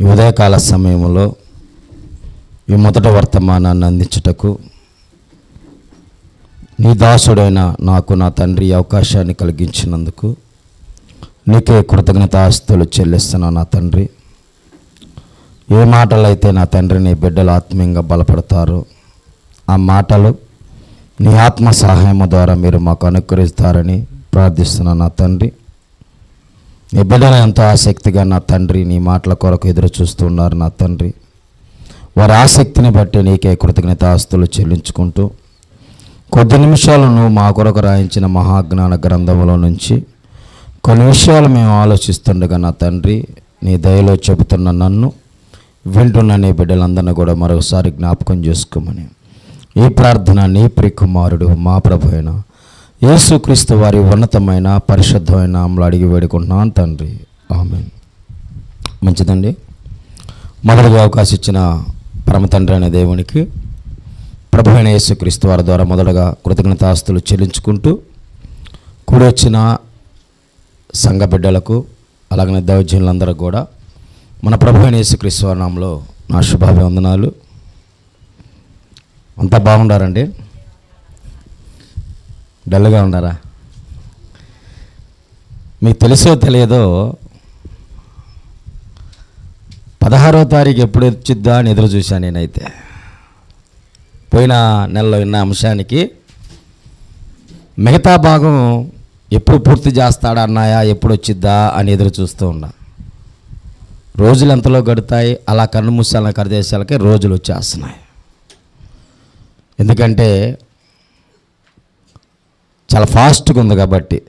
ఈ ఉదయకాల సమయంలో ఈ మొదట వర్తమానాన్ని అందించుటకు నీ దాసుడైన నాకు నా తండ్రి అవకాశాన్ని కలిగించినందుకు నీకే కృతజ్ఞత ఆస్తులు చెల్లిస్తున్నా నా తండ్రి. ఏ మాటలైతే నా తండ్రిని బిడ్డలు ఆత్మీయంగా బలపడతారో ఆ మాటలు నీ ఆత్మ సహాయము ద్వారా మీరు మాకు అనుకరిస్తారని ప్రార్థిస్తున్నాను నా తండ్రి. నీ బిడ్డలు ఎంతో ఆసక్తిగా నా తండ్రి నీ మాటల కొరకు ఎదురు చూస్తున్నారు నా తండ్రి. వారి ఆసక్తిని బట్టి నీకే కృతజ్ఞత ఆస్తులు చెల్లించుకుంటూ కొద్ది నిమిషాలు నువ్వు మా కొరకు రాయించిన మహాజ్ఞాన గ్రంథంలో నుంచి కొన్ని విషయాలు మేము ఆలోచిస్తుండగా నా తండ్రి నీ దయలో చెబుతున్న నన్ను వింటున్న నీ బిడ్డలందరినీ కూడా మరొకసారి జ్ఞాపకం చేసుకోమని. ఈ ప్రార్థన నీ ప్రికుమారుడు మా ప్రభు అయినా యేసుక్రీస్తు వారి ఉన్నతమైన పరిశుద్ధమైన నామములో అడిగి వేడుకుంటున్నాను తండ్రి. ఆమె మంచిదండి. మొదటిగా అవకాశం ఇచ్చిన పరమతండ్రి అనే దేవునికి ప్రభు అయిన యేసుక్రీస్తు వారి ద్వారా మొదటగా కృతజ్ఞతాస్తులు చెల్లించుకుంటూ కూడొచ్చిన సంఘ బిడ్డలకు అలాగనే దైవజనులందరూ కూడా మన ప్రభు అయిన యేసుక్రీస్తు వారి నామంలో నా శుభాభివందనాలు. అంతా బాగుండారండి డల్గా ఉన్నారా? మీకు తెలుసో తెలియదో పదహారో తారీఖు ఎప్పుడు వచ్చిద్దా అని ఎదురు చూశాను నేనైతే. పోయిన నెలలో విన్న అంశానికి మిగతా భాగం ఎప్పుడు పూర్తి చేస్తాడా అన్నాయా ఎప్పుడు వచ్చిద్దా అని ఎదురు చూస్తూ ఉన్నా. రోజులు ఎంతలో గడుతాయి అలా కన్ను మూసాల కరదేశాలకే రోజులు వచ్చేస్తున్నాయి. ఎందుకంటే చాలా ఫాస్ట్గా ఉంది కాబట్టి.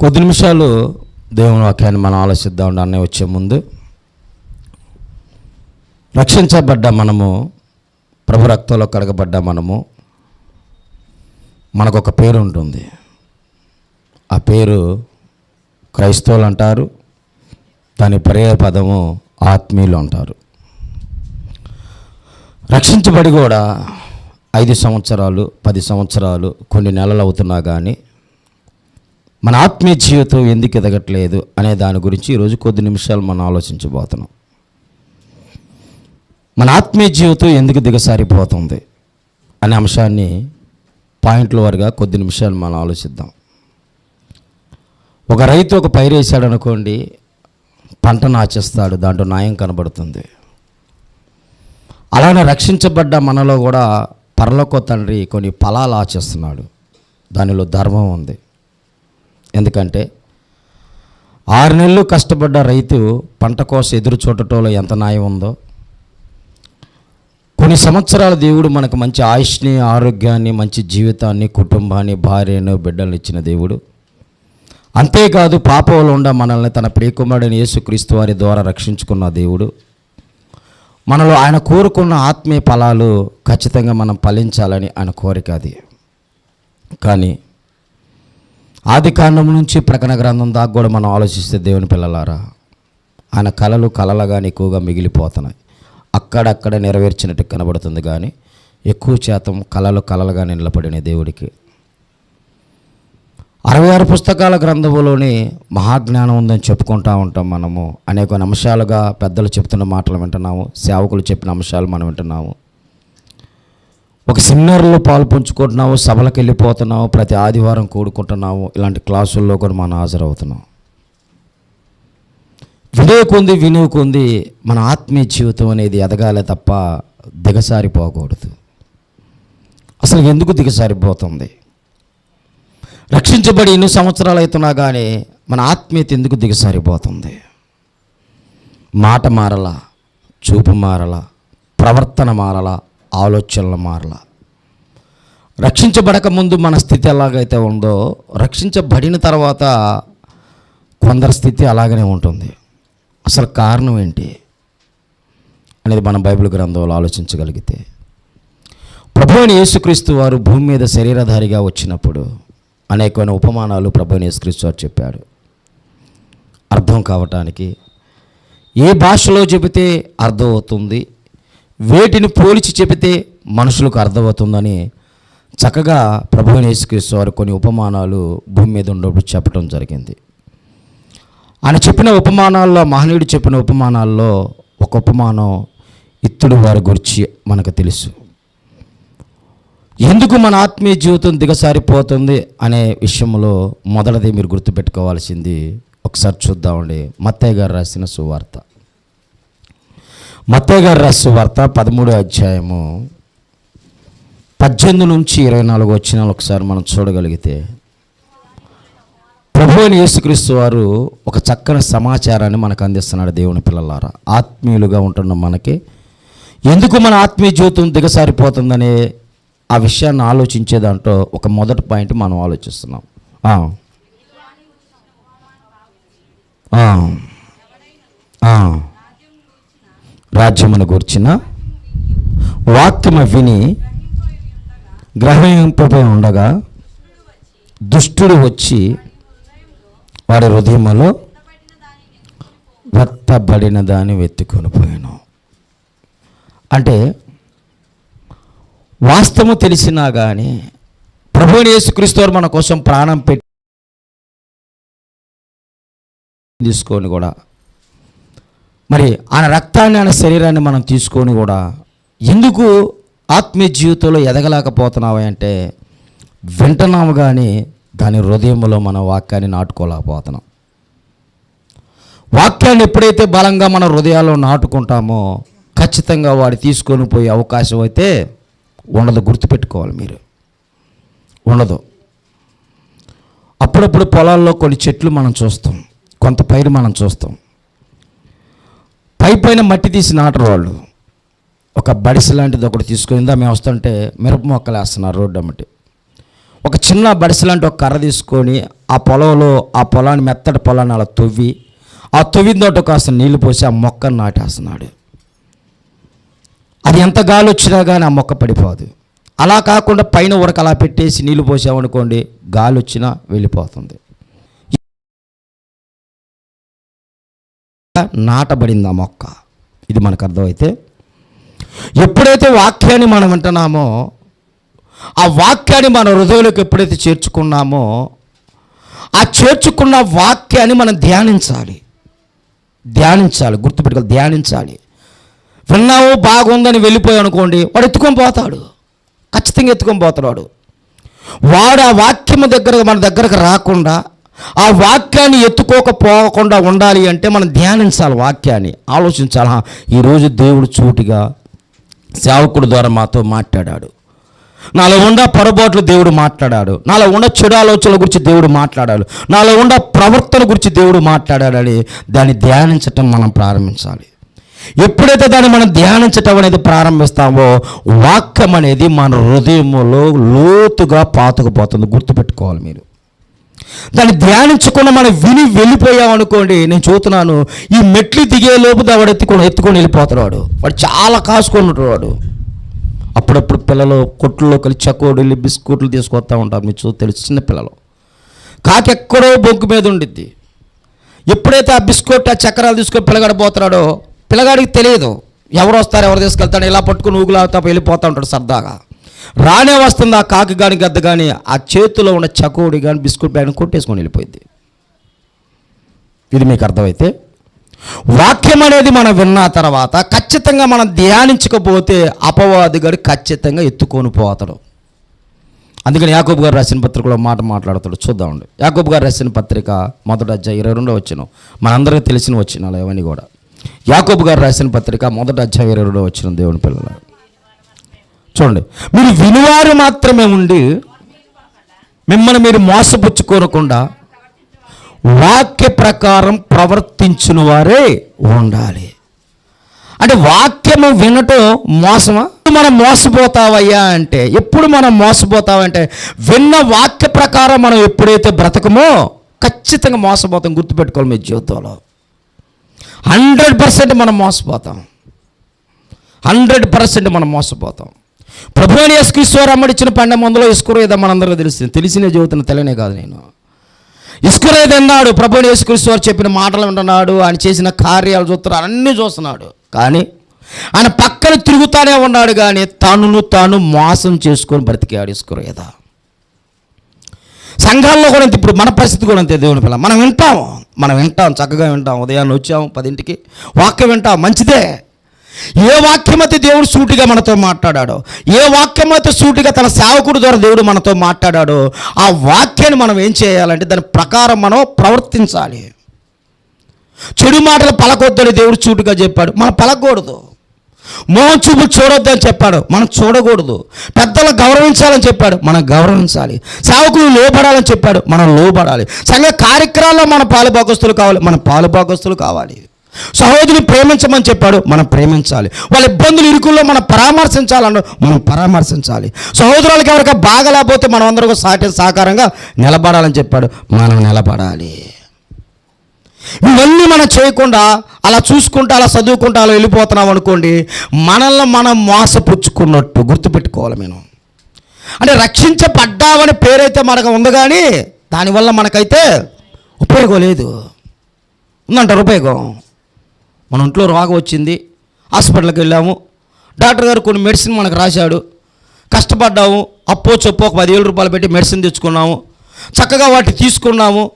కొద్ది నిమిషాలు దేవుని వాక్యాన్ని మనం ఆలోచిద్దాం అన్నీ వచ్చే ముందు. రక్షించబడ్డ మనము ప్రభు రక్తంలో కడగబడ్డ మనము మనకు ఒక పేరు ఉంటుంది. ఆ పేరు క్రైస్తవులు అంటారు దాని పర్యాయ పదము ఆత్మీయులు అంటారు. రక్షించబడి కూడా ఐదు సంవత్సరాలు పది సంవత్సరాలు కొన్ని నెలలు అవుతున్నా కానీ మన ఆత్మీయ జీవితం ఎందుకు ఎదగట్లేదు అనే దాని గురించి ఈరోజు కొద్ది నిమిషాలు మనం ఆలోచించబోతున్నాం. మన ఆత్మీయ జీవితం ఎందుకు దిగసారిపోతుంది అనే అంశాన్ని పాయింట్ల వారుగా కొద్ది నిమిషాలు మనం ఆలోచిద్దాం. ఒక రైతు ఒక పైరేసాడు అనుకోండి పంట నాచేస్తాడు దాంట్లో న్యాయం కనబడుతుంది. అలానే రక్షించబడ్డ మనలో కూడా పరలోక తండ్రి కొన్ని ఫలాలు ఆచిస్తున్నాడు. దానిలో ధర్మం ఉంది. ఎందుకంటే ఆరు నెలలు కష్టపడ్డ రైతు పంట కోసం ఎదురు చూడటంలో ఎంత న్యాయం ఉందో కొన్ని సంవత్సరాల దేవుడు మనకు మంచి ఆయుష్ని ఆరోగ్యాన్ని మంచి జీవితాన్ని కుటుంబాన్ని భార్యను బిడ్డలను ఇచ్చిన దేవుడు. అంతేకాదు పాపంలో ఉండ మనల్ని తన ప్రియకుమారుడిని యేసుక్రీస్తు వారి ద్వారా రక్షించుకున్న దేవుడు. మనలో ఆయన కోరుకున్న ఆత్మీయ ఫలాలు ఖచ్చితంగా మనం ఫలించాలని ఆయన కోరిక అది. కానీ ఆది కాండం నుంచి ప్రకటన గ్రంథం దాకా కూడా మనం ఆలోచిస్తే దేవుని పిల్లలారా ఆయన కళలు కలలుగానే ఎక్కువగా మిగిలిపోతున్నాయి. అక్కడక్కడ నెరవేర్చినట్టు కనబడుతుంది కానీ ఎక్కువ శాతం కళలు కలలుగా నిలబడిన దేవుడికి అరవై ఆరు పుస్తకాల గ్రంథములోని మహాజ్ఞానం ఉందని చెప్పుకుంటా ఉంటాం మనము. అనేక అంశాలుగా పెద్దలు చెప్తున్న మాటలు వింటున్నాము. సేవకులు చెప్పిన అంశాలు మనం వింటున్నాము. ఒక సెమినార్లో పాల్పంచుకుంటున్నాము సభలకు వెళ్ళిపోతున్నాము ప్రతి ఆదివారం కూడుకుంటున్నాము. ఇలాంటి క్లాసుల్లో కూడా మనం హాజరవుతున్నాం. వినేకుంది వినుకుంది మన ఆత్మీయ జీవితం అనేది ఎదగాలే తప్ప దిగసారిపోకూడదు అసలు ఎందుకు దిగసారిపోతుంది రక్షించబడి ఎన్ని సంవత్సరాలు అవుతున్నా కానీ మన ఆత్మీయత ఎందుకు దిగసారిపోతుంది? మాట మారలా చూపు మారలా ప్రవర్తన మారలా ఆలోచనలు మారలా. రక్షించబడక ముందు మన స్థితి ఎలాగైతే ఉందో రక్షించబడిన తర్వాత కొందరి స్థితి అలాగనే ఉంటుంది. అసలు కారణం ఏంటి అనేది మనం బైబిల్ గ్రంథంలో ఆలోచించగలిగితే. ప్రభువుని యేసుక్రీస్తు వారు భూమి మీద శరీరధారిగా వచ్చినప్పుడు అనేకమైన ఉపమానాలు ప్రభుని యేసుక్రీస్తు వారు చెప్పాడు. అర్థం కావటానికి ఏ భాషలో చెబితే అర్థమవుతుంది వేటిని పోల్చి చెబితే మనుషులకు అర్థమవుతుందని చక్కగా ప్రభుని యేసుక్రీస్తు వారు కొన్ని ఉపమానాలు భూమి మీద ఉన్నప్పుడు చెప్పడం జరిగింది. ఆయన చెప్పిన ఉపమానాల్లో మహనీయుడు చెప్పిన ఉపమానాల్లో ఒక ఉపమానం ఇత్తుడు వారి గురించి మనకు తెలుసు. ఎందుకు మన ఆత్మీయ జీవితం దిగసారిపోతుంది అనే విషయంలో మొదటిది మీరు గుర్తుపెట్టుకోవాల్సింది. ఒకసారి చూద్దామండి. మత్తయ్య గారు రాసిన సువార్త. మత్తయ్య గారు రాసిన సువార్త పదమూడో అధ్యాయము పద్దెనిమిది నుంచి ఇరవై నాలుగు వచ్చిన ఒకసారి మనం చూడగలిగితే ప్రభు అని యేసుక్రీస్తు వారు ఒక చక్కని సమాచారాన్ని మనకు అందిస్తున్నాడు దేవుని పిల్లలారా. ఆత్మీయులుగా ఉంటున్న మనకి ఎందుకు మన ఆత్మీయ జీవితం దిగసారిపోతుందనే ఆ విషయాన్ని ఆలోచించే దాంట్లో ఒక మొదటి పాయింట్ మనం ఆలోచిస్తున్నాం. రాజ్యమును గూర్చిన వాక్యము విని గ్రహింపబై ఉండగా దుష్టుడు వచ్చి వాడి హృదయంలో వెత్తబడిన దాన్ని వెతుకొని పోయాను. అంటే వాస్తవం తెలిసినా కానీ ప్రభుని యేసుక్రీస్తు మన కోసం ప్రాణం పెట్టి తీసుకొని కూడా మరి ఆయన రక్తాన్ని ఆయన శరీరాన్ని మనం తీసుకొని కూడా ఎందుకు ఆత్మీయ జీవితంలో ఎదగలేకపోతున్నావు అంటే వింటున్నాము కానీ దాని హృదయంలో మన వాక్యాన్ని నాటుకోలేకపోతున్నాం. వాక్యాన్ని ఎప్పుడైతే బలంగా మన హృదయాల్లో నాటుకుంటామో ఖచ్చితంగా వాడు తీసుకొని పోయే అవకాశం అయితే ఉండదు గుర్తుపెట్టుకోవాలి మీరు. ఉండదు. అప్పుడప్పుడు పొలాల్లో కొన్ని చెట్లు మనం చూస్తాం. కొంత పైరు మనం చూస్తాం. పై పైన మట్టి తీసి నాటరు వాళ్ళు ఒక బడిసె లాంటిది ఒకటి తీసుకుని ఇందా మేము వస్తుంటే మిరప మొక్కలు వేస్తున్నారు రోడ్డు అమ్మటి. ఒక చిన్న బడిసె లాంటి ఒక కర్ర తీసుకొని ఆ పొలంలో ఆ పొలాన్ని మెత్తటి పొలాన్ని అలా తవ్వి ఆ తవ్విన తోట కాస్త నీళ్ళు పోసి ఆ మొక్కను నాటేస్తున్నాడు. అది ఎంత గాలి వచ్చినా కానీ ఆ మొక్క పడిపోదు. అలా కాకుండా పైన ఉడక అలా పెట్టేసి నీళ్ళు పోసామనుకోండి గాలి వచ్చినా వెళ్ళిపోతుంది. నాటబడింది ఆ మొక్క. ఇది మనకు అర్థమైతే ఎప్పుడైతే వాక్యాన్ని మనం వింటున్నామో ఆ వాక్యాన్ని మన హృదయంలోకి ఎప్పుడైతే చేర్చుకున్నామో ఆ చేర్చుకున్న వాక్యాన్ని మనం ధ్యానించాలి. ధ్యానించాలి గుర్తుపెట్టుకోవాలి ధ్యానించాలి. విన్నావు బాగుందని వెళ్ళిపోయావు అనుకోండి వాడు ఎత్తుకొని పోతాడు. ఖచ్చితంగా ఎత్తుకొని పోతాడు వాడు. వాడు ఆ వాక్యము దగ్గర మన దగ్గరకు రాకుండా ఆ వాక్యాన్ని ఎత్తుకోకపోకుండా ఉండాలి అంటే మనం ధ్యానించాలి వాక్యాన్ని ఆలోచించాలి. ఈరోజు దేవుడు చూటిగా సేవకుడు ద్వారా మాతో మాట్లాడాడు. నాలో ఉండ పొరపాట్లు దేవుడు మాట్లాడాడు. నాలో ఉండ చెడు ఆలోచనల గురించి దేవుడు మాట్లాడాడు. నాలో ఉండ ప్రవర్తన గురించి దేవుడు మాట్లాడాడని దాన్ని ధ్యానించటం మనం ప్రారంభించాలి. ఎప్పుడైతే దాన్ని మనం ధ్యానించటం అనేది ప్రారంభిస్తామో వాక్యం అనేది మన హృదయంలో లోతుగా పాతుకుపోతుంది. గుర్తుపెట్టుకోవాలి మీరు. దాన్ని ధ్యానించకుండా మనం విని వెళ్ళిపోయాం అనుకోండి నేను చూస్తున్నాను ఈ మెట్లు దిగే లోపు దావాడు ఎత్తుకొని ఎత్తుకొని వెళ్ళిపోతున్నాడు. వాడు చాలా కాసుకొని అప్పుడప్పుడు పిల్లలు కొట్టుల్లో కలిసి చకోడీలు బిస్కెట్లు తీసుకొస్తూ ఉంటారు. మీకు చూ తెలుసు చిన్న పిల్లలు. కాకెక్కడో బొగ్గు బొంకు మీద ఉండిద్ది. ఎప్పుడైతే ఆ బిస్కెట్ ఆ చక్రాలు తీసుకొని పిల్లగడబోతున్నాడో పిల్లగాడికి తెలియదు. ఎవరు వస్తారు ఎవరు తీసుకెళ్తాడు ఇలా పట్టుకుని ఊగులాగుతా వెళ్ళిపోతూ ఉంటాడు సరదాగా. రానే వస్తుంది ఆ కాకి కానీ గద్ద కానీ ఆ చేతిలో ఉన్న చకోడి కానీ బిస్కెట్ బ్యాగ్ని కొట్టేసుకొని వెళ్ళిపోయింది. ఇది మీకు అర్థమైతే వాక్యం అనేది మనం విన్న తర్వాత ఖచ్చితంగా మనం ధ్యానించకపోతే అపవాది గారు ఖచ్చితంగా ఎత్తుకొని పోతాడు. అందుకని యాకోబు గారు రాసిన పత్రికలో మాట మాట్లాడతాడు. చూద్దామండి. యాకోబు గారు రాసిన పత్రిక మొదట ఇరవై రెండో వచ్చిన మనందరికీ తెలిసిన వచ్చిన ఇవన్నీ కూడా. యాకోబు గారు రాసిన పత్రిక మొదట అధ్యాయం ఇరవై వచ్చిన దేవుని పిల్లలు. చూడండి మీరు వినివారు మాత్రమే ఉండి మిమ్మల్ని మీరు మోసపుచ్చుకోనకుండా వాక్య ప్రకారం ప్రవర్తించిన వారే ఉండాలి. అంటే వాక్యము వినటం మోసమా? మనం మోసపోతావయ్యా అంటే ఎప్పుడు మనం మోసపోతావంటే విన్న వాక్య ప్రకారం మనం ఎప్పుడైతే బ్రతకమో ఖచ్చితంగా మోసపోతాం గుర్తుపెట్టుకోవాలి మీ జీవితంలో. హండ్రెడ్ పర్సెంట్ మనం మోసపోతాం. హండ్రెడ్ పర్సెంట్ మనం మోసపోతాం. ప్రభు అని యేసుక్రీశ్వరు అమ్మడిచ్చిన పండ మందులో ఇసుకురు ఏదో మనందరూ తెలిసింది తెలిసిన జీవితం తెలియనే కాదు నేను. ఇసుకురేది అన్నాడు ప్రభుని యేసుక్రీస్తు వారు చెప్పిన మాటలు వింటున్నాడు ఆయన చేసిన కార్యాలు చూస్తున్నాడు అన్నీ చూస్తున్నాడు. కానీ ఆయన పక్కన తిరుగుతానే ఉన్నాడు కానీ తనను తాను మోసం చేసుకొని బ్రతికాడు ఇసుకురేదా సంఘాల్లో కూడా ఇప్పుడు మన పరిస్థితి కూడా అంతే దేవుని పిల్ల. మనం వింటాం మనం వింటాం చక్కగా వింటాం. ఉదయాన్నే వచ్చాము పదింటికి వాక్యం వింటాం మంచిదే. ఏ వాక్యమైతే దేవుడు సూటిగా మనతో మాట్లాడాడో ఏ వాక్యమైతే సూటిగా తన సేవకుడు ద్వారా దేవుడు మనతో మాట్లాడాడో ఆ వాక్యాన్ని మనం ఏం చేయాలంటే దాని ప్రకారం మనం ప్రవర్తించాలి. చెడు మాటలు పలకొద్దని దేవుడు సూటిగా చెప్పాడు. మనం పలకూడదు. మోచుపు చూపు చూడొద్దు అని చెప్పాడు. మనం చూడకూడదు. పెద్దలు గౌరవించాలని చెప్పాడు. మనం గౌరవించాలి. సేవకులు లోపడాలని చెప్పాడు. మనం లోపడాలి సంఘ కార్యక్రమాల్లో మన పాలుభాగస్తులు కావాలి. మన పాలుభాగస్తులు కావాలి. సహోదరుని ప్రేమించమని చెప్పాడు. మనం ప్రేమించాలి. వాళ్ళ ఇబ్బందులు ఇరుకుల్లో మనం పరామర్శించాలన్న మనం పరామర్శించాలి. సహోదరులకు ఎవరికైనా బాగలేకపోతే మనం అందరూ సాటి సహకారంగా నిలబడాలని చెప్పాడు. మనం నిలబడాలి. ఇవన్నీ మనం చేయకుండా అలా చూసుకుంటా అలా చదువుకుంటా అలా వెళ్ళిపోతున్నాం అనుకోండి మనల్ని మనం మోసపుచ్చుకున్నట్టు గుర్తుపెట్టుకోవాలి మేము అంటే రక్షించబడ్డామని పేరైతే మనకు ఉంది కానీ దానివల్ల మనకైతే ఉపయోగం లేదు. ఉందంటారు ఉపయోగం. మన ఒంట్లో రోగం వచ్చింది హాస్పిటల్కి వెళ్ళాము. డాక్టర్ గారు కొన్ని మెడిసిన్ మనకు రాశాడు. కష్టపడ్డాము అప్పో చెప్పు ఒక పదివేల రూపాయలు పెట్టి మెడిసిన్ తెచ్చుకున్నాము. చక్కగా వాటి తీసుకున్నాము.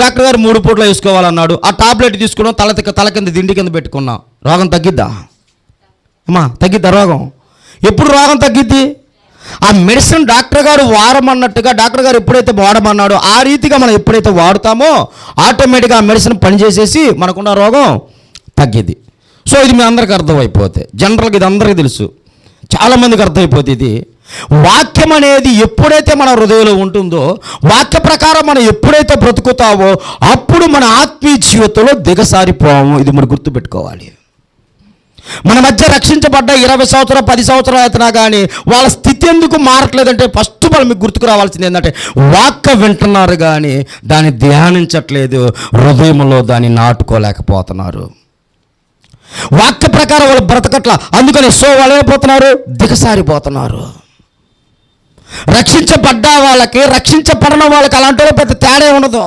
డాక్టర్ గారు మూడు పూట్ల వేసుకోవాలన్నాడు. ఆ టాబ్లెట్ తీసుకున్నాం తల తల కింద దిండి కింద పెట్టుకున్నాం. రోగం తగ్గిద్దా? అమ్మా తగ్గిద్దా రోగం? ఎప్పుడు రోగం తగ్గిద్ది? ఆ మెడిసిన్ డాక్టర్ గారు వాడమన్నట్టుగా డాక్టర్ గారు ఎప్పుడైతే వాడమన్నాడో ఆ రీతిగా మనం ఎప్పుడైతే వాడుతామో ఆటోమేటిక్గా ఆ మెడిసిన్ పనిచేసేసి మనకున్న రోగం తగ్గిద్ది. సో ఇది మీ అందరికీ అర్థమైపోతే జనరల్గా ఇది అందరికీ తెలుసు. చాలామందికి అర్థమైపోతుంది ఇది. వాక్యం అనేది ఎప్పుడైతే మన హృదయంలో ఉంటుందో వాక్య ప్రకారం మనం ఎప్పుడైతే బ్రతుకుతావో అప్పుడు మన ఆత్మీయ జీవితంలో దిగసారిపోము. ఇది మనం గుర్తుపెట్టుకోవాలి. మన మధ్య రక్షించబడ్డ ఇరవై సంవత్సరాలు పది సంవత్సరాలు అవుతున్నా కానీ వాళ్ళ స్థితి ఎందుకు మారట్లేదంటే ఫస్ట్ వాళ్ళు మీకు గుర్తుకు రావాల్సింది ఏంటంటే వాక్క వింటున్నారు కానీ దాన్ని ధ్యానించట్లేదు హృదయంలో దాన్ని నాటుకోలేకపోతున్నారు. వాక్య ప్రకారం వాళ్ళు బ్రతకట్ల అందుకని సో వాళ్ళు ఏమైపోతున్నారు దిగసారిపోతున్నారు. రక్షించబడ్డ వాళ్ళకి రక్షించబడిన వాళ్ళకి అలాంటి పెద్ద తేడా ఉండదు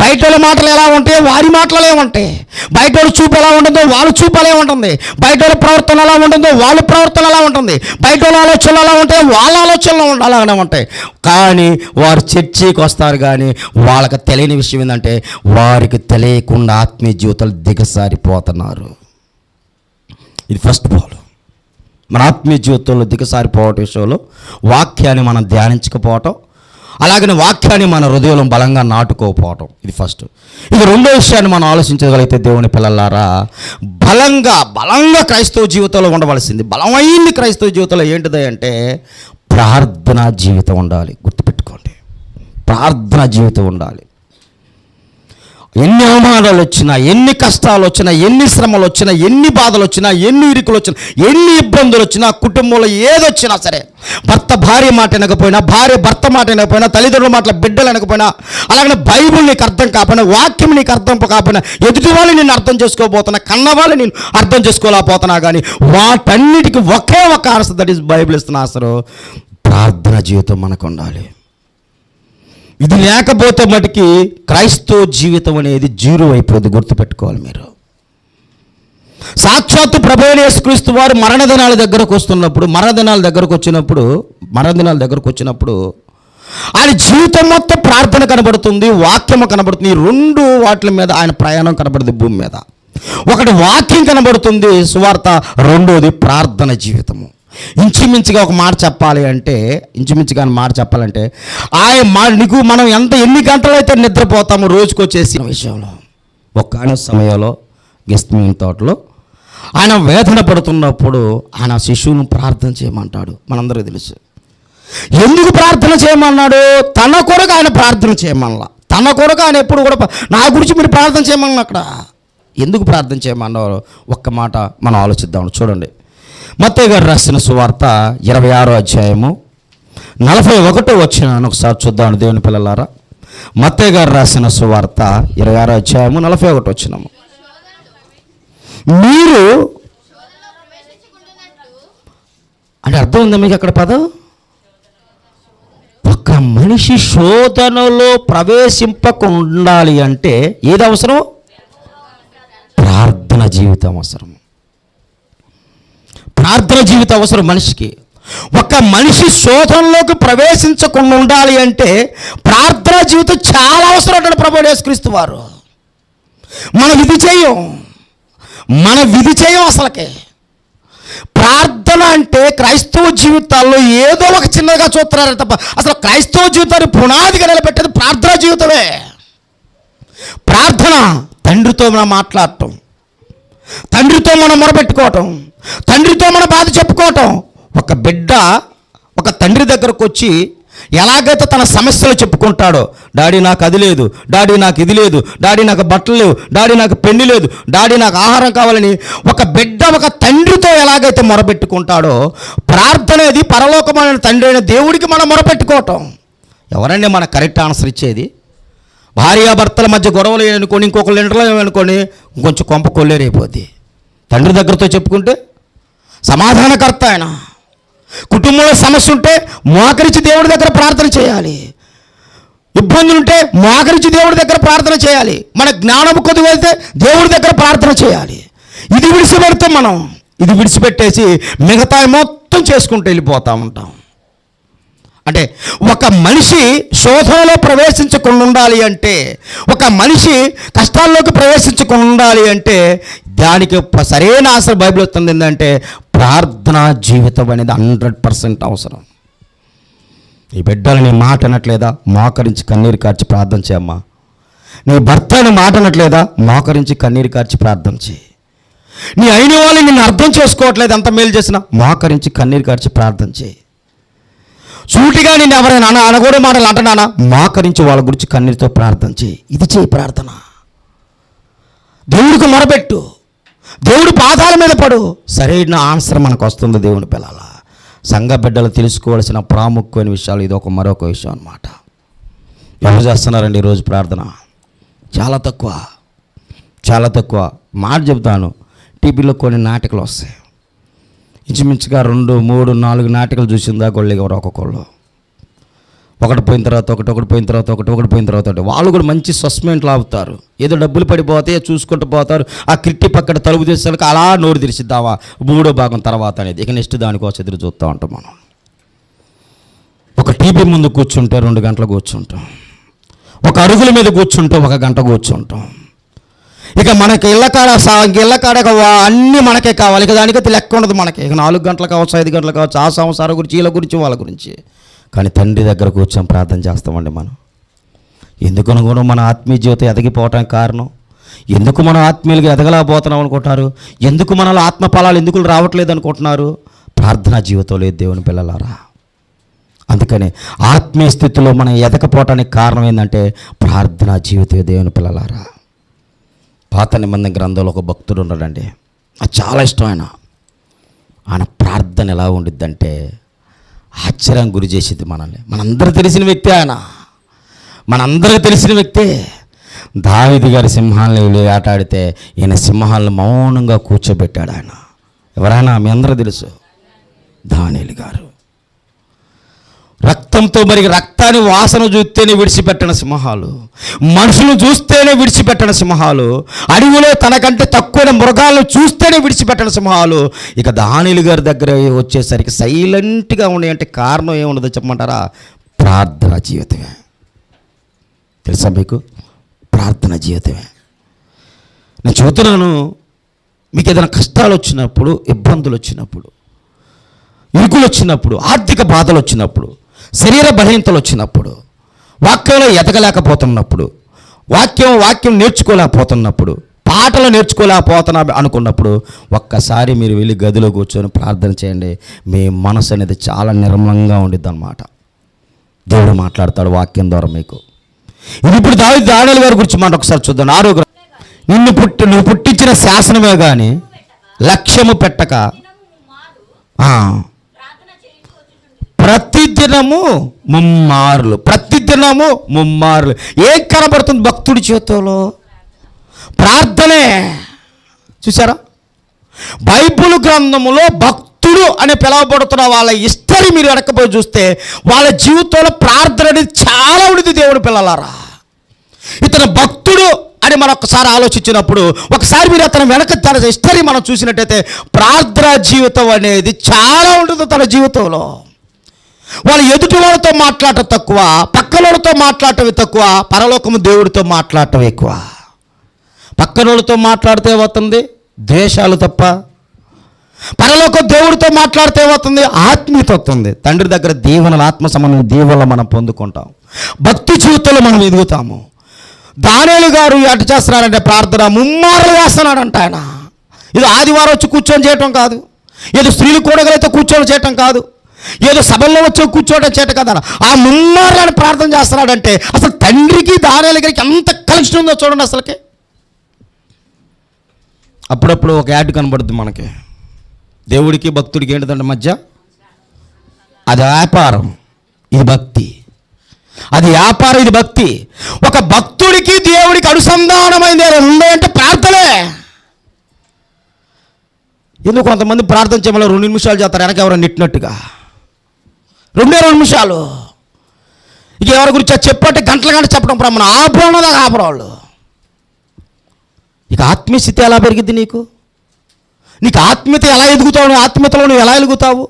బయట వాళ్ళ మాటలు ఎలా ఉంటాయి వారి మాటలు ఉంటాయి. బయట వాళ్ళ చూపు ఎలా ఉంటుందో వాళ్ళ చూపు అలా ఉంటుంది. బయట వాళ్ళ ప్రవర్తన ఎలా ఉంటుందో వాళ్ళ ప్రవర్తన ఎలా ఉంటుంది. బయట వాళ్ళ ఆలోచనలు ఎలా ఉంటాయి వాళ్ళ ఆలోచనలు అలాగనే ఉంటాయి. కానీ వారు చర్చికి వస్తారు కానీ వాళ్ళకి తెలియని విషయం ఏంటంటే వారికి తెలియకుండా ఆత్మీయ జీవితాలు దిగసారిపోతున్నారు ఇది ఫస్ట్ బాల్ మన ఆత్మీయ జీవితంలో దిగసారిపోవటం విషయంలో వాక్యాన్ని మనం ధ్యానించకపోవటం అలాగనే వాక్యాన్ని మన హృదయంలో బలంగా నాటుకోకపోవటం. ఇది ఫస్ట్ ఇది రెండో విషయాన్ని మనం ఆలోచించగలిగితే దేవుని పిల్లలారా బలంగా బలంగా క్రైస్తవ జీవితంలో ఉండవలసింది. బలమైంది క్రైస్తవ జీవితంలో ఏంటిది అంటే ప్రార్థనా జీవితం ఉండాలి. గుర్తుపెట్టుకోండి. ప్రార్థనా జీవితం ఉండాలి. ఎన్ని అవమానాలు వచ్చినా ఎన్ని కష్టాలు వచ్చినా ఎన్ని శ్రమలు వచ్చినా ఎన్ని బాధలు వచ్చినా ఎన్ని ఇరుకులు వచ్చినా ఎన్ని ఇబ్బందులు వచ్చినా కుటుంబంలో ఏదొచ్చినా సరే భర్త భార్య మాట వినకపోయినా భార్య భర్త మాట వినకపోయినా తల్లిదండ్రుల మాటల బిడ్డలు వినకపోయినా అలాగే బైబుల్ నీకు అర్థం కాకపోయినా వాక్యం నీకు అర్థం కాకపోయినా ఎదుటి వాళ్ళు నేను అర్థం చేసుకోబోతున్నా కన్న వాళ్ళు నేను అర్థం చేసుకోలేకపోతున్నా కానీ వాటన్నిటికీ ఒకే ఒక ఆన్సర్ దట్ ఈస్ బైబిల్ ఇస్తున్న ఆన్సర్ ప్రార్థన జీవితం మనకు ఉండాలి. ఇది లేకపోతే మటుకి క్రైస్తవ జీవితం అనేది జీరో అయిపోద్ది గుర్తుపెట్టుకోవాలి మీరు. సాక్షాత్తు ప్రభువుని యేసుక్రీస్తు వారు మరణదినాల దగ్గరకు వస్తున్నప్పుడు మరణదినాల దగ్గరకు వచ్చినప్పుడు మరణదినాల దగ్గరకు వచ్చినప్పుడు ఆయన జీవితం మొత్తం ప్రార్థన కనబడుతుంది వాక్యము కనబడుతుంది ఈ రెండు వాటి మీద ఆయన ప్రయాణం కనబడుతుంది భూమి మీద. ఒకటి వాక్యం కనబడుతుంది సువార్త రెండోది ప్రార్థన జీవితము. ఇంచుమించుగా ఒక మాట చెప్పాలి అంటే ఇంచుమించుగా మాట చెప్పాలంటే ఆయన మా నీకు మనం ఎంత ఎన్ని గంటలు అయితే నిద్రపోతామో రోజుకు వచ్చేసిన విషయంలో. ఒక్క సమయంలో గెస్ట్మీన్ తోటలో ఆయన వేదన పడుతున్నప్పుడు ఆయన శిశువును ప్రార్థన చేయమంటాడు. మనందరికీ తెలుసు. ఎందుకు ప్రార్థన చేయమన్నాడు? తన కొరకు ఆయన ప్రార్థన చేయమన్నా తన కొరకు ఆయన ఎప్పుడు కూడా నా గురించి మీరు ప్రార్థన చేయమన్నా అక్కడ. ఎందుకు ప్రార్థన చేయమన్నారు ఒక్క మాట మనం ఆలోచిద్దాం. చూడండి. మత్తయ్య గారు రాసిన సువార్త ఇరవై ఆరో అధ్యాయము నలభై ఒకటో వచ్చినాను ఒకసారి చూద్దాం దేవుని పిల్లలారా. మత్తయ్య గారు రాసిన సువార్త ఇరవై ఆరో అధ్యాయము నలభై ఒకటి వచ్చినాము మీరు అంటే అర్థం ఉందా మీకు అక్కడ పదం? ఒక మనిషి శోధనలో ప్రవేశింపకుండాలి ఉండాలి అంటే ఏది అవసరం ప్రార్థన జీవితం అవసరం ప్రార్థన జీవితం అవసరం మనిషికి. ఒక మనిషి శోధనలోకి ప్రవేశించకుండా ఉండాలి అంటే ప్రార్థన జీవితం చాలా అవసరం అంటాడు ప్రభు యేసుక్రీస్తు వారు. మన విధి చేయం. మన విధి చేయం అసలకే. ప్రార్థన అంటే క్రైస్తవ జీవితాల్లో ఏదో ఒక చిన్నగా చూస్తున్నారు తప్ప అసలు క్రైస్తవ జీవితాన్ని పునాదిగా నిలబెట్టేది ప్రార్థన జీవితమే. ప్రార్థన తండ్రితో మనం మాట్లాడటం. తండ్రితో మనం మొరపెట్టుకోవటం. తండ్రితో మన బాధ చెప్పుకోవటం. ఒక బిడ్డ ఒక తండ్రి దగ్గరకు వచ్చి ఎలాగైతే తన సమస్యలు చెప్పుకుంటాడో డాడీ నాకు అది లేదు డాడీ నాకు ఇది లేదు డాడీ నాకు బట్టలు లేవు డాడీ నాకు పెళ్ళి లేదు డాడీ నాకు ఆహారం కావాలని ఒక బిడ్డ ఒక తండ్రితో ఎలాగైతే మొరపెట్టుకుంటాడో ప్రార్థన అనేది పరలోకమైన తండ్రి అయిన దేవుడికి మనం మొరపెట్టుకోవటం. ఎవరండి మన కరెక్ట్ ఆన్సర్ ఇచ్చేది? భార్యాభర్తల మధ్య గొడవలు అనుకోని ఇంకొకరు ఇంటర్లో అనుకోని ఇంకొంచెం కొంప కొల్లేరైపోద్ది. తండ్రి దగ్గరతో చెప్పుకుంటే సమాధానకర్త ఆయన. కుటుంబంలో సమస్య ఉంటే మోకరించి దేవుడి దగ్గర ప్రార్థన చేయాలి. ఇబ్బందులు ఉంటే మోకరించి దేవుడి దగ్గర ప్రార్థన చేయాలి. మన జ్ఞానం కొద్దిగా వెళ్తే దేవుడి దగ్గర ప్రార్థన చేయాలి. ఇది విడిచిపెడతాం మనం. ఇది విడిచిపెట్టేసి మిగతా మొత్తం చేసుకుంటూ వెళ్ళిపోతూ ఉంటాం. అంటే ఒక మనిషి శోధనలో ప్రవేశించకుండా ఉండాలి అంటే ఒక మనిషి కష్టాల్లోకి ప్రవేశించకుండా ఉండాలి అంటే దానికి సరైన ఆశ బైబిల్ వస్తుంది ఏంటంటే ప్రార్థనా జీవితం అనేది హండ్రెడ్ పర్సెంట్ అవసరం. నీ బిడ్డలు నీ మాట అనట్లేదా? మోకరించి కన్నీరు కార్చి ప్రార్థన చేయమ్మా నీ భర్తని మాట అనట్లేదా? మోకరించి కన్నీరు కార్చి ప్రార్థన చేయి. నీ అయిన వాళ్ళు నిన్ను అర్థం చేసుకోవట్లేదు ఎంత మేలు చేసినా? మోకరించి కన్నీరు కార్చి ప్రార్థన చేయి. సూటిగా నేను ఎవరైనా అన అనకూడని మాటలు అంటున్నానా? మాకరించి వాళ్ళ గురించి కన్నీరుతో ప్రార్థన చేయి. ఇది చేయి ప్రార్థన. దేవుడికి మొరబెట్టు దేవుడి పాదాల మీద పడు. సరైన ఆన్సర్ మనకు వస్తుంది దేవుని పిల్లల. సంఘ బిడ్డలు తెలుసుకోవాల్సిన ప్రాముఖ్యమైన విషయాలు ఇది ఒక మరొక విషయం అన్నమాట. ఎవరు చేస్తున్నారండి ఈరోజు ప్రార్థన? చాలా తక్కువ. చాలా తక్కువ. మాట చెబుతాను. టీవీలో కొన్ని నాటకాలు వస్తాయి. ఇంచుమించుగా రెండు మూడు నాలుగు నాటకాలు చూసిందా గొళ్ళి ఎవరు ఒక్కొక్కళ్ళు. ఒకటి పోయిన తర్వాత ఒకటి ఒకటి పోయిన తర్వాత ఒకటి ఒకటి పోయిన తర్వాత ఒకటి. వాళ్ళు కూడా మంచి సస్పెంట్లు ఆపుతారు ఏదో డబ్బులు పడిపోతే చూసుకుంటూ పోతారు. ఆ కిట్టి పక్కన తలుపు తీసేసరికి అలా నోరు తెరిచిద్దామా? మూడో భాగం తర్వాత అనేది. ఇక నెక్స్ట్ దానికోసం ఎదురు చూస్తూ ఉంటాం మనం. ఒక టీవీ ముందు కూర్చుంటే రెండు గంటలు కూర్చుంటాం. ఒక అరుగుల మీద కూర్చుంటే ఒక గంట కూర్చుంటాం. ఇక మనకి ఇళ్ళకాడ సా- ఇంక ఇళ్ళ కాడ అన్నీ మనకే కావాలి. ఇక దానికైతే లెక్క ఉండదు మనకి. ఇక నాలుగు గంటలు కావచ్చు ఐదు గంటలు కావచ్చు ఆ సంవత్సరాల గురించి వీళ్ళ గురించి వాళ్ళ గురించి. కానీ తండ్రి దగ్గర కూర్చొని ప్రార్థన చేస్తామండి మనం. ఎందుకని కూడా మన ఆత్మీయ జీవితం ఎదగిపోవటానికి కారణం? ఎందుకు మనం ఆత్మీయులుగా ఎదగలేకపోతున్నాం అనుకుంటున్నారు? ఎందుకు మనలో ఆత్మ ఫలాలు ఎందుకు రావట్లేదు అనుకుంటున్నారు? ప్రార్థనా జీవితం లేదు దేవుని పిల్లలారా. అందుకని ఆత్మీయ స్థితిలో మనం ఎదకపోవటానికి కారణం ఏంటంటే ప్రార్థనా జీవితం దేవుని పిల్లలారా. పాత నిబంధన గ్రంథంలో ఒక భక్తుడు ఉన్నాడండి. అది చాలా ఇష్టం ఆయన. ఆయన ప్రార్థన ఎలా ఉండిద్దంటే ఆశ్చర్యం గురి చేసింది మనల్ని. మనందరూ తెలిసిన వ్యక్తి ఆయన. మనందరికీ తెలిసిన వ్యక్తే. దావిది గారి సింహాలను వేటాడితే ఈయన సింహాలను మౌనంగా కూర్చోబెట్టాడు ఆయన. ఎవరైనా మీ అందరూ తెలుసు? దానిలు గారు. రక్తంతో మరి రక్తాన్ని వాసన చూస్తేనే విడిచిపెట్టిన సింహాలు మనుషులు చూస్తేనే విడిచిపెట్టిన సింహాలు అడవిలో తనకంటే తక్కువైన మృగాలను చూస్తేనే విడిచిపెట్టిన సింహాలు. ఇక దానిలు గారి దగ్గర వచ్చేసరికి సైలెంట్గా ఉన్నాయంటే కారణం ఏమున్నదో చెప్పమంటారా? ప్రార్థన జీవితమే. తెలుసా మీకు? ప్రార్థన జీవితమే. నేను చూస్తున్నాను మీకు ఏదైనా కష్టాలు వచ్చినప్పుడు ఇబ్బందులు వచ్చినప్పుడు ఇరుకులు వచ్చినప్పుడు ఆర్థిక బాధలు వచ్చినప్పుడు శరీర బలహీనతలు వచ్చినప్పుడు వాక్యంలో ఎదగలేకపోతున్నప్పుడు వాక్యం వాక్యం నేర్చుకోలేకపోతున్నప్పుడు పాటలు నేర్చుకోలేకపోతున్నా అనుకున్నప్పుడు ఒక్కసారి మీరు వెళ్ళి గదిలో కూర్చొని ప్రార్థన చేయండి. మీ మనసు అనేది చాలా నిర్మలంగా ఉండిద్ది అనమాట దేవుడు మాట్లాడతాడు వాక్యం ద్వారా మీకు. ఇది ఇప్పుడు దావి దాడుల గారి గురించి మాట ఒకసారి చూద్దాం. ఆరోగ్యం నిన్ను పుట్టి నువ్వు పుట్టించిన శాసనమే కానీ లక్ష్యము పెట్టక ప్రతిదినము ముమ్మారులు ప్రతిదినము ముమ్మారులు. ఏం కనబడుతుంది భక్తుడి చేతుల్లో? ప్రార్థనే. చూసారా బైబుల్ గ్రంథములో భక్తుడు అని పిలవబడుతున్న వాళ్ళ హిస్టరీ మీరు వెనకపోయి చూస్తే వాళ్ళ జీవితంలో ప్రార్థన అనేది చాలా ఉండేది దేవుడు పిల్లలారా. ఇతను భక్తుడు అని మనం ఒకసారి ఆలోచించినప్పుడు ఒకసారి మీరు అతను వెనక తన హిస్టరీ మనం చూసినట్టయితే ప్రార్థన జీవితం అనేది చాలా ఉంటుంది తన జీవితంలో. వాళ్ళు ఎదుటి వాళ్ళతో మాట్లాడటం తక్కువ పక్కనోళ్ళతో మాట్లాడటం తక్కువ పరలోకము దేవుడితో మాట్లాడటం ఎక్కువ. పక్కనోళ్ళతో మాట్లాడితే ఏమవుతుంది? ద్వేషాలు తప్ప. పరలోక దేవుడితో మాట్లాడితే ఏమవుతుంది? ఆత్మీయత వస్తుంది. తండ్రి దగ్గర దీవెనల ఆత్మ సంబంధం దీవెనలు మనం పొందుకుంటాం. భక్తి జీవితంలో మనం ఎదుగుతాము. దానేలు గారు అటు చేస్తున్నాడంటే ప్రార్థన ముమ్మారు చేస్తున్నాడంట ఆయన. ఇది ఆదివారం వచ్చి కూర్చొని చేయటం కాదు. ఏదో స్త్రీలు కూడగలైతే కూర్చొని చేయటం కాదు. ఏదో సభల్లో వచ్చే కూర్చోవడం చేట కదా ఆ ముమ్మారాన్ని ప్రార్థన చేస్తున్నాడంటే అసలు తండ్రికి దారాల గారికి ఎంత కనెక్షన్ ఉందో చూడండి అసలుకి. అప్పుడప్పుడు ఒక యాడ్ కనబడుద్ది మనకి. దేవుడికి భక్తుడికి ఏంటిదంటే మధ్య? అది వ్యాపారం ఇది భక్తి. అది వ్యాపారం ఇది భక్తి. ఒక భక్తుడికి దేవుడికి అనుసంధానమైంది ఏదైనా ప్రార్థనే. ఎందుకు కొంతమంది ప్రార్థన చేయమని రెండు నిమిషాలు చేస్తారు వెనక ఎవరైనా నెట్టినట్టుగా. రెండే రెండు నిమిషాలు. ఇక ఎవరి గురించి చెప్పంటే గంటల గంట చెప్పడం ప్రమాణం ఆపురం దాకా ఆపురం వాళ్ళు ఇక ఆత్మీయ స్థితి ఎలా పెరిగిద్ది నీకు? నీకు ఆత్మీయత ఎలా ఎదుగుతావు? నువ్వు ఆత్మీయతలో నువ్వు ఎలా ఎదుగుతావు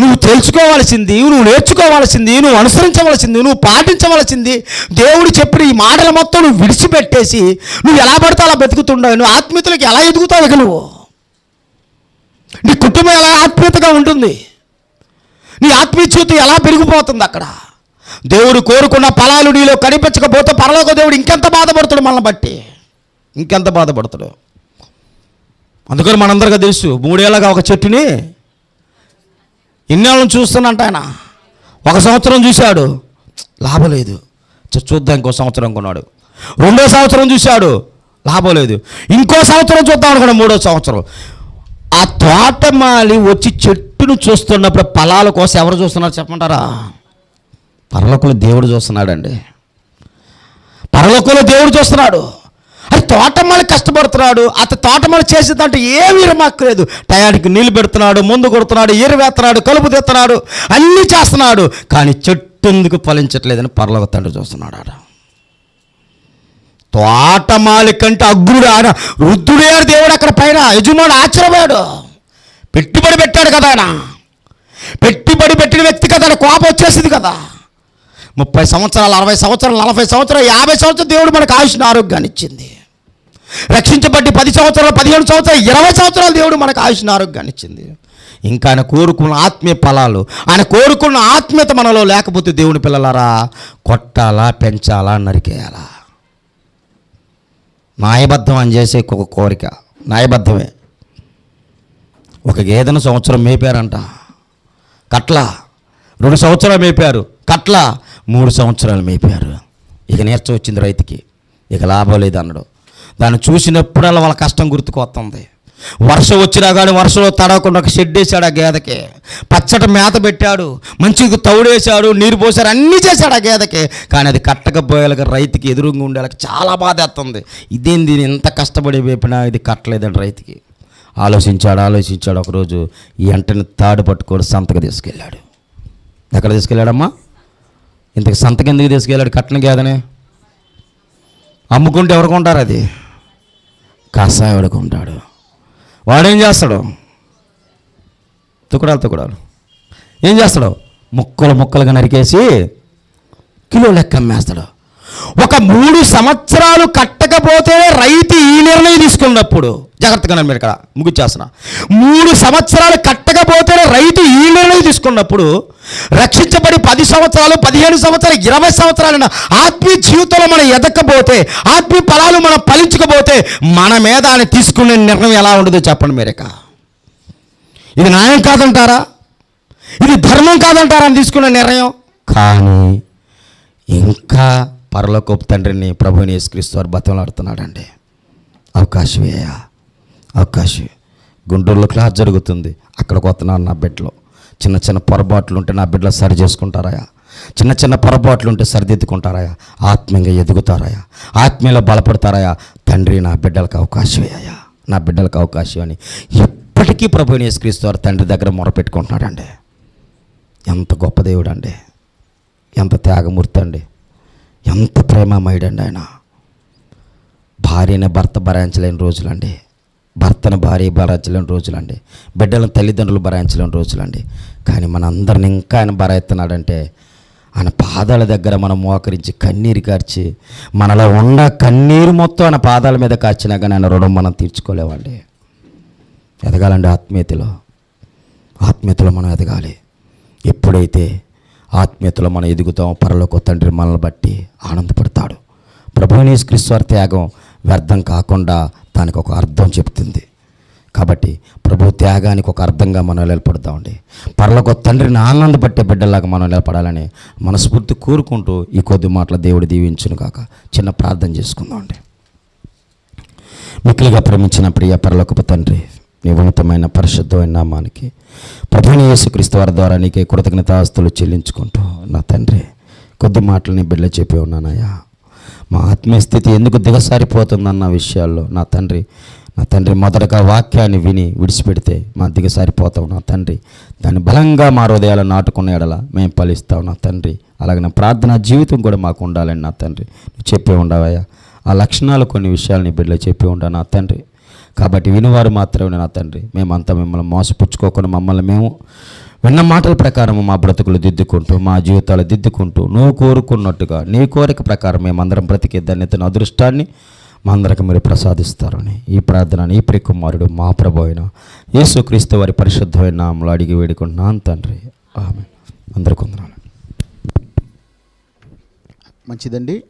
నువ్వు తెలుసుకోవాల్సింది నువ్వు నేర్చుకోవాల్సింది నువ్వు అనుసరించవలసింది నువ్వు పాటించవలసింది దేవుడు చెప్పిన ఈ మాటల మొత్తం నువ్వు విడిచిపెట్టేసి నువ్వు ఎలా పడితే అలా బతుకుతుండవు. నువ్వు ఆత్మీయతలకు ఎలా ఎదుగుతావు ఇక నువ్వు? నీ కుటుంబం ఎలా ఆత్మీయతగా ఉంటుంది? నీ ఆత్మీయ ఎలా పెరిగిపోతుంది అక్కడ? దేవుడు కోరుకున్న ఫలాలు నీలో కనిపించకపోతే పరలోక దేవుడు ఇంకెంత బాధపడతాడు మనల్ని బట్టి? ఇంకెంత బాధపడతాడు? అందుకని మనందరికీ తెలుసు మూడేళ్ళగా ఒక చెట్టుని ఇన్నేళ్ళని చూస్తున్నంట ఆయన. ఒక సంవత్సరం చూశాడు లాభం లేదు. చూద్దాం ఇంకో సంవత్సరం కొన్నాడు. రెండో సంవత్సరం చూశాడు లాభం లేదు. ఇంకో సంవత్సరం చూద్దాం అనుకున్నాడు మూడో సంవత్సరం. ఆ తోటమాలి వచ్చి చెట్టు చెట్టును చూస్తున్నప్పుడు ఫలాల కోసం ఎవరు చూస్తున్నారు చెప్పమంటారా? పరలోకంలో దేవుడు చూస్తున్నాడండి. పరలోకంలో దేవుడు చూస్తున్నాడు. అది తోటమాలి కష్టపడుతున్నాడు. అత తోటమాలి చేసేదంటే ఏమీ రమాక్కలేదు టయానికి నీళ్ళు పెడుతున్నాడు ముందు కొడుతున్నాడు ఎరువేస్తున్నాడు కలుపు తెస్తున్నాడు అన్నీ చేస్తున్నాడు. కానీ చెట్టు ఎందుకు ఫలించట్లేదని పరలోక తండ్రి చూస్తున్నాడు ఆడ తోటమాలి కంటే అగ్రుడు ఆడ వృద్ధుడే దేవుడు అక్కడ పైన. యజమాని ఆశ్చర్యపోయాడు. పెట్టుబడి పెట్టాడు కదా ఆయన. పెట్టుబడి పెట్టిన వ్యక్తి కదా ఆయన. కోపం వచ్చేసింది కదా. ముప్పై సంవత్సరాలు అరవై సంవత్సరాలు నలభై సంవత్సరాలు యాభై సంవత్సరాలు దేవుడు మనకు ఆయుష్ని ఆరోగ్యాన్ని ఇచ్చింది. రక్షించబట్టి పది సంవత్సరాలు పదిహేను సంవత్సరాలు ఇరవై సంవత్సరాలు దేవుడు మనకు ఆయుష్ని ఆరోగ్యాన్ని ఇచ్చింది. ఇంకా ఆయన కోరుకున్న ఆత్మీయ ఫలాలు ఆయన కోరుకున్న ఆత్మీయత మనలో లేకపోతే దేవుని పిల్లలారా కొట్టాలా పెంచాలా నరికేయాలా. న్యాయబద్ధం అని చేసే ఒక కోరిక. న్యాయబద్ధమే. ఒక గేదెను సంవత్సరం మేపారంట. కట్ల. రెండు సంవత్సరాలు మేపారు. కట్ల. మూడు సంవత్సరాలు మేపారు. ఇక నేర్చ వచ్చింది రైతుకి. ఇక లాభం లేదు అన్నాడు దాన్ని చూసినప్పుడల్లా వాళ్ళ కష్టం గుర్తుకొస్తుంది వర్షం వచ్చినా కానీ వర్షంలో తడవకుండా ఒక షెడ్ వేసాడు ఆ గేదెకి. పచ్చటి మేత పెట్టాడు. మంచిగా తౌడేశాడు. నీరు పోసాడు అన్నీ చేశాడు ఆ గేదెకి. కానీ అది కట్టకపోయేలాగా రైతుకి ఎదురుగా ఉండేలాగా చాలా బాధ వేస్తుంది ఇదేంది? ఇంత కష్టపడి వేపినా ఇది కట్టలేదండి రైతుకి. ఆలోచించాడు ఆలోచించాడు. ఒకరోజు ఈ ఎంటని తాడు పట్టుకొని సంతకు తీసుకెళ్ళాడు. ఎక్కడ తీసుకెళ్ళాడమ్మా? ఇంతకు సంతకి ఎందుకు తీసుకెళ్ళాడు కట్నం గేదనే? అమ్ముకుంటే ఎవరికి ఉంటారు అది? కషాయవాడు కొంటాడు వాడేం చేస్తాడు? తుకుడాలు తుకుడాలు. ఏం చేస్తాడు? ముక్కలు ముక్కలుగా నరికేసి కిలో లెక్క అమ్మేస్తాడు. ఒక మూడు సంవత్సరాలు కట్టకపోతే రైతు ఈ నిర్ణయం తీసుకున్నప్పుడు జాగ్రత్తగా మీరు ఇక్కడ. ముగిచ్చేస్తున్నా. మూడు సంవత్సరాలు కట్టకపోతే రైతు ఈ నిర్ణయం తీసుకున్నప్పుడు రక్షించబడి పది సంవత్సరాలు పదిహేను సంవత్సరాలు ఇరవై సంవత్సరాలైన ఆత్మీయ జీవితంలో మనం ఎదక్కపోతే ఆత్మీయ ఫలాలు మనం ఫలించకపోతే మన మీద ఆయన తీసుకునే నిర్ణయం ఎలా ఉండదో చెప్పండి మీరిక ఇది న్యాయం కాదంటారా? ఇది ధర్మం కాదంటారా అని తీసుకునే నిర్ణయం? కానీ ఇంకా పరలోకపు తండ్రిని ప్రభుని యేసుక్రీస్తు వారు బతంలాడుతున్నాడండి అవకాశమేయ అవకాశం. గుంటూరులో క్లాస్ జరుగుతుంది. అక్కడికి వస్తున్నాను నా బిడ్డలో. చిన్న చిన్న పొరపాట్లు ఉంటే నా బిడ్డలు సరి చేసుకుంటారాయా చిన్న చిన్న పొరపాట్లు ఉంటే సరిదిద్దుకుంటారాయా ఆత్మీయంగా ఎదుగుతారాయా ఆత్మీయంలో బలపడతారాయా తండ్రి నా బిడ్డలకు అవకాశమేయా నా బిడ్డలకు అవకాశం అని ఎప్పటికీ ప్రభుని యేసుక్రీస్తు వారు తండ్రి దగ్గర మొరపెట్టుకుంటున్నాడండి. ఎంత గొప్ప దేవుడు అండి ఎంత త్యాగమూర్తి అండి. ఎంత ప్రేమమయుడండి ఆయన. భార్యని భర్త భరాయించలేని రోజులండి. భర్తను భార్య భరాయించలేని రోజులండి. బిడ్డలను తల్లిదండ్రులు భరాయించలేని రోజులండి. కానీ మన అందరిని ఇంకా ఆయన భరాయిస్తున్నాడంటే ఆయన పాదాల దగ్గర మనం మోకరించి కన్నీరు కార్చి మనలో ఉన్న కన్నీరు మొత్తం ఆయన పాదాల మీద కార్చినా కానీ ఆయన రుణం మనం తీర్చుకోలేవండి ఎదగాలండి ఆత్మీయతలో. ఆత్మీయతలో మనం ఎదగాలి. ఎప్పుడైతే ఆత్మీయతలో మనం ఎదుగుతాం పరలోక తండ్రి మనల్ని బట్టి ఆనందపడతాడు. ప్రభునేస్ క్రీశ్వర త్యాగం వ్యర్థం కాకుండా దానికి ఒక అర్థం చెప్తుంది. కాబట్టి ప్రభు త్యాగానికి ఒక అర్థంగా మనం నిలబడతామండి పర్లకు తండ్రిని ఆనందపట్టే బిడ్డలాగా మనం నిలబడాలని మనస్ఫూర్తి కోరుకుంటూ ఈ కొద్ది మాటల దేవుడు దీవించును కాక చిన్న ప్రార్థన చేసుకుందామండి. మిక్కిలిగా ప్రేమించిన ప్రియ పరలోకపు తండ్రి నీ ఉన్నతమైన పరిశుద్ధమైన నామానికి ప్రభుని యేసుక్రీస్తు వారి ద్వారా నీకే కృతజ్ఞతాస్తులు చెల్లించుకుంటూ నా తండ్రి కొద్ది మాటలని బిడ్డలు చెప్పి ఉన్నానయ్యా. మా ఆత్మీయ స్థితి ఎందుకు దిగసారిపోతుందన్న విషయాల్లో నా తండ్రి నా తండ్రి మొదటగా వాక్యాన్ని విని విడిచిపెడితే మా దిగసారిపోతావు నా తండ్రి. దాన్ని బలంగా మా హృదయాలు నాటుకున్న ఎడల మేము ఫలిస్తావు నా తండ్రి. అలాగే నా ప్రార్థనా జీవితం కూడా మాకు ఉండాలని నా తండ్రి. నువ్వు చెప్పే ఉండవయ్యా. ఆ లక్షణాలు కొన్ని విషయాలు నీ బిడ్డలో చెప్పి ఉండా నా తండ్రి. కాబట్టి వినివారు మాత్రమే నా తండ్రి. మేమంతా మిమ్మల్ని మోసపుచ్చుకోకుండా మమ్మల్ని మేము విన్న మాటల ప్రకారం మా బ్రతుకులు దిద్దుకుంటూ మా జీవితాలు దిద్దుకుంటూ నువ్వు కోరుకున్నట్టుగా నీ కోరిక ప్రకారం మేమందరం బ్రతికే ధన్యతను అదృష్టాన్ని మా అందరికి మీరు ప్రసాదిస్తారని ఈ ప్రార్థన నీ ప్రియకుమారుడు మా ప్రభు అయిన యేసుక్రీస్తు వారి పరిశుద్ధమైన నామలు అడిగి వేడుకుంటున్నాను తండ్రి. ఆమె అందరికి మంచిదండి.